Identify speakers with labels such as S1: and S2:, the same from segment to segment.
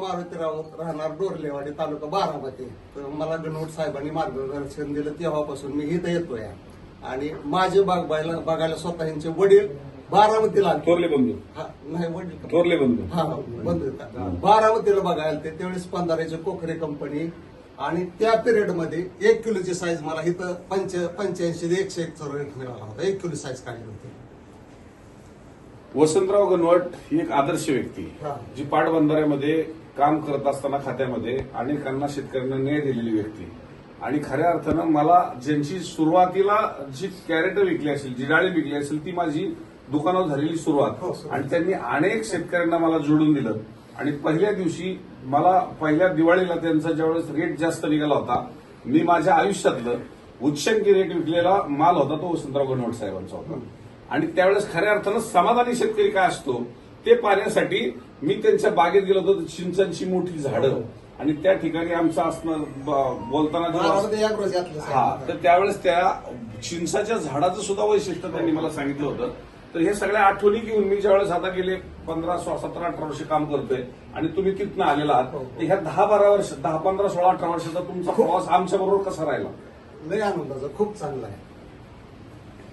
S1: मारुती राऊत राहणार डोरलेवाडी तालुका बारामती. तर मला गणवट साहेबांनी मार्गदर्शन दिलं तेव्हापासून मी इथं येतोय. आणि माझे बाग बघायला बघायला स्वतः यांचे वडील बारामतीला.
S2: थोरले बंधू.
S1: हा, नाही वडील?
S2: थोरले बंधू.
S1: हा बंद होता बारामतीला बघायला ते त्यावेळेस पंधराचे कोखरे कंपनी आणि त्या पिरियडमध्ये एक किलोची साईज मला इथं पंच पंच्याऐंशी ते एकशे एक रेट मिळाला होता. एक किलो साईज काढली होती.
S2: वसंतराव गणवट ही एक आदर्श व्यक्ती.
S1: हा.
S2: जी पाटबंधाऱ्यामध्ये काम करत असताना खात्यामध्ये अनेकांना शेतकऱ्यांना न्याय दिलेली व्यक्ती. आणि खऱ्या अर्थानं मला ज्यांची सुरुवातीला जी कॅरेट विकली असेल जी डाळी विकली असेल ती माझी दुकानावर झालेली
S1: हो,
S2: सुरुवात.
S1: सुरुवात.
S2: आणि त्यांनी अनेक शेतकऱ्यांना मला जोडून दिलं. आणि पहिल्या दिवशी मला पहिल्या दिवाळीला त्यांचा ज्यावेळेस रेट जास्त निघाला होता मी माझ्या आयुष्यातलं उच्चंकी रेट विकलेला माल होता तो वसंतराव गणवट साहेबांचा होता. आणि त्यावेळेस खऱ्या अर्थानं समाधानी शेतकरी काय असतो ते पाहण्यासाठी मी त्यांच्या बागेत गेलो होतो चिंचांची मोठी झाडं. आणि त्या ठिकाणी आमचं असणं ब- बोलताना हा. तर त्यावेळेस त्या चिंचाच्या झाडाचं सुद्धा वैशिष्ट्य त्यांनी मला सांगितलं होतं. तर हे सगळ्या आठवणी घेऊन मी ज्यावेळेस आता गेले पंधरा सोळा सतरा अठरा वर्ष काम करतोय आणि तुम्ही तिथनं आलेला आहात तर ह्या दहा बारा वर्ष दहा पंधरा सोळा अठरा वर्षाचा तुमचा प्रवास आमच्या बरोबर कसा राहिला?
S1: लय आनंदाचा खूप चांगला आहे.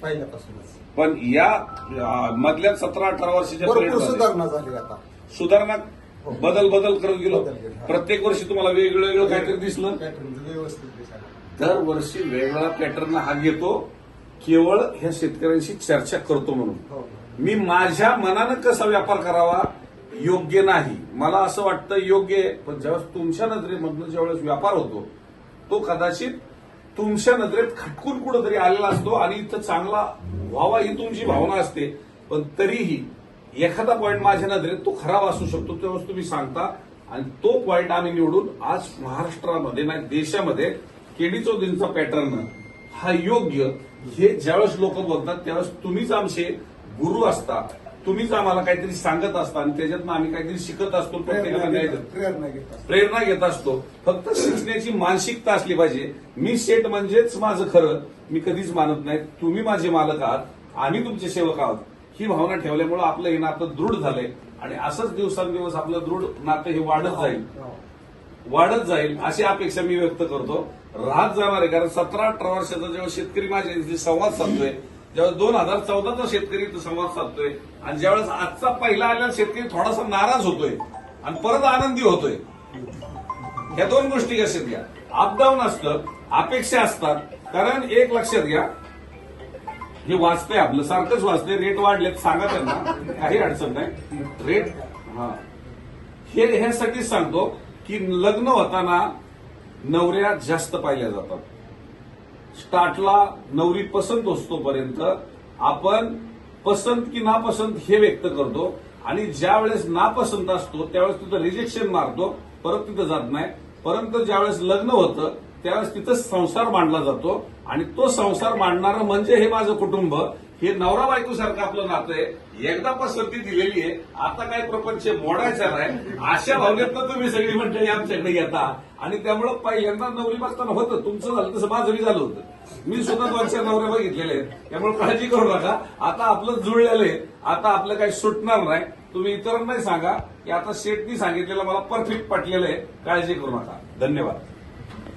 S1: पहिल्यापासूनच.
S2: पण या अं, मधल्या सतरा अठरा वर्षाच्या
S1: भरपूर
S2: period मध्ये
S1: सुधारणा झाली आता.
S2: सुधारणा बदल बदल करत गेलो.
S1: बदल.
S2: प्रत्येक वर्षी तुम्हाला वेगळं वेगळं काहीतरी दिसलं.
S1: पॅटर्न व्यवस्थित दिसायला.
S2: दरवर्षी वेगळा पॅटर्न हा घेतो. केवळ ह्या शेतकऱ्यांशी चर्चा करतो म्हणून.
S1: हो.
S2: मी माझ्या मनानं कसा व्यापार करावा? योग्य नाही. मला असं वाटतं योग्य आहे. पण ज्यावेळेस तुमच्या नजरेमधनं ज्यावेळेस व्यापार होतो तो कदाचित तुमच्या नजरेत खटकून कुठंतरी आलेला असतो आणि इथं चांगला व्हावा ही तुमची भावना असते. पण तरीही एखादा पॉईंट माझ्या नजरेत तो खराब असू शकतो त्यावेळेस तुम्ही सांगता. आणि तो पॉईंट आम्ही निवडून आज महाराष्ट्रामध्ये नाही देशामध्ये केडी चौधरींचा पॅटर्न हा योग्य हे ज्यावेळेस लोक बोलतात त्यावेळेस तुम्हीच आमचे गुरु असता. तुम्हीच आम्हाला काहीतरी सांगत असता आणि त्याच्यातनं आम्ही काहीतरी शिकत असतो
S1: प्रेरणा घेत-
S2: देतो.
S1: प्रेरणा घेत असतो.
S2: फक्त शिकण्याची मानसिकता असली पाहिजे. मी शेट म्हणजेच माझं खरं मी कधीच मानत नाही. तुम्ही माझे मालक आहात आम्ही तुमचे सेवक आहोत. ही भावना ठेवल्यामुळे आपलं हे नातं दृढ झालंय. आणि असंच दिवसांदिवस आपलं दृढ नातं हे वाढत जाईल.
S1: हो.
S2: वाढत जाईल अशी अपेक्षा मी व्यक्त करतो. राहत जाणार आहे. कारण सतरा अठरा वर्षाचा जेव्हा शेतकरी माझ्या संवाद साधतोय ज्यावेळेस दोन हजार चौदाचा शेतकरी संवाद साधतोय आणि ज्यावेळेस आजचा पहिला आलेला शेतकरी थोडासा नाराज होतोय आणि परत आनंदी होतोय ह्या दोन गोष्टी कशात घ्या. अपडाऊन असतं अपेक्षा असतात कारण एक लक्षात घ्या हे वाचतंय आपलं सारखंच वाचतंय रेट वाढलेत सांगा त्यांना काही अडचण नाही. रेट हा. हे ह्यासाठीच सांगतो की लग्न होताना नवऱ्या जास्त पाहिल्या जातात. स्टार्टला नवरी पसंत असतोपर्यंत आपण पसंत की नापसंत हे व्यक्त करतो. आणि ज्या वेळेस नापसंत असतो त्यावेळेस तिथं रिजेक्शन मारतो परत तिथं जात नाही. परंतु ज्यावेळेस लग्न होतं त्यावेळेस तिथं संसार मांडला जातो. आणि तो संसार मांडणारं म्हणजे हे माझं कुटुंब. हे नवरा बायको सारखं आपलं नातं आहे. एकदा पसंती दिलेली आहे. आता काय प्रपंच मोडायचा नाही. अशा भावनेतनं तुम्ही सगळी मंडळी आमच्याकडे येता. आणि त्यामुळं पहिल्यांदा नवरी बघताना होतं. तुमचं झालं तसं माझं बी झालं होतं. मी सुद्धा दोन चार नवऱ्या बघितलेले आहेत. त्यामुळे काळजी करू नका. आता आपलं जुळलेलं आहे. आता आपलं काही सुटणार नाही. तुम्ही इतरांनाही सांगा की आता शेटनी सांगितलेलं मला परफेक्ट पटलेलं आहे. काळजी करू नका. धन्यवाद.